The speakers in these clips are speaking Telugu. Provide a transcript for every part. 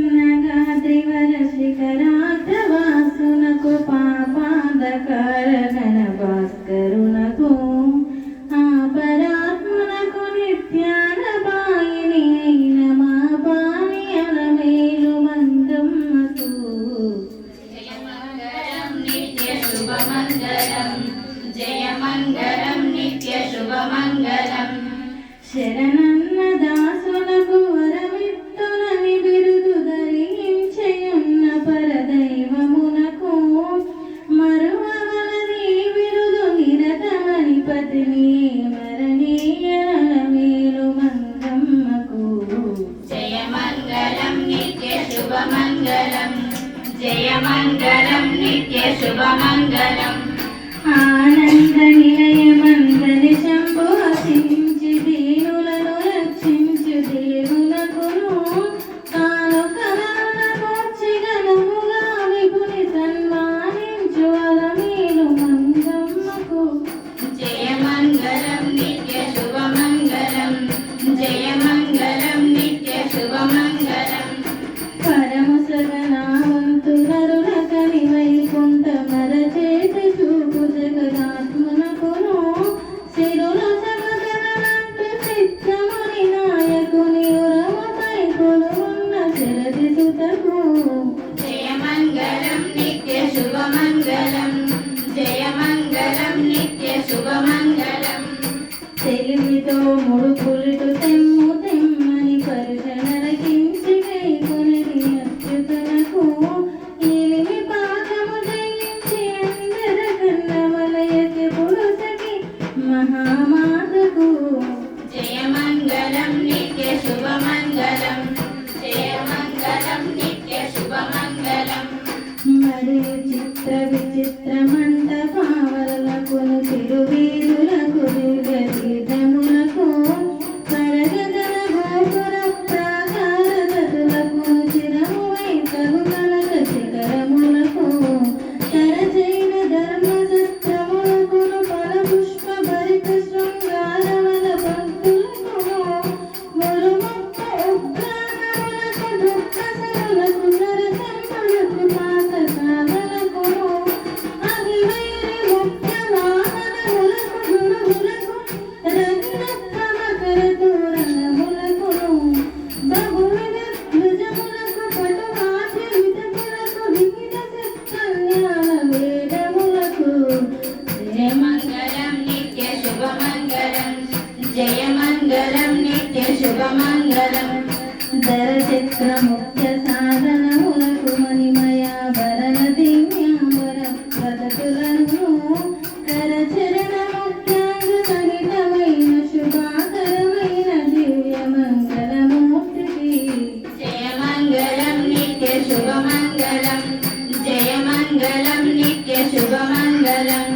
శ్రీపన్నగాద్రివర శిఖరాగ్రవాసునకు పాపాంధకారగణ భాస్కరునకు ఆ పరాత్మనకు నిత్యాన పాయిని అయిన మా పాని అలమేలు మందమ్మకు జయమంగళం నిత్య శుభమంగళం జయమంగళం. నిత్య శుభమంగళం శరణన్న శుభమంగళం జయమంగళం నిత్య శుభమంగళం తెలివితో ముడుపులుటు తెమ్ము తెమ్మని పరుషనరకించి కైకొనని అచ్యుతనకు. ఎలిమి పాదము జయించి అందర కన్నమలయకి పురుషకి మహామాతకు. జయమంగళం నిత్య శుభమంగళం. జయమంగళం నిత్య శుభమంగళం. మరియు చిత్ర విచిత్ర జయమంగళం నిత్య శుభమంగళం. ధర చక్ర ముఖ్య సాధనములకు మణిమయ భరణ దివ్యాంబర పదతులను కరచరణ ముఖ్యాంగ సహితమైన శుభాకరమైన దివ్య మంగళమూర్తికి జయమంగళం నిత్య శుభమంగళం. జయమంగళం నిత్య శుభమంగళం.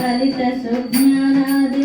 కలిత సుజ్ఞానాది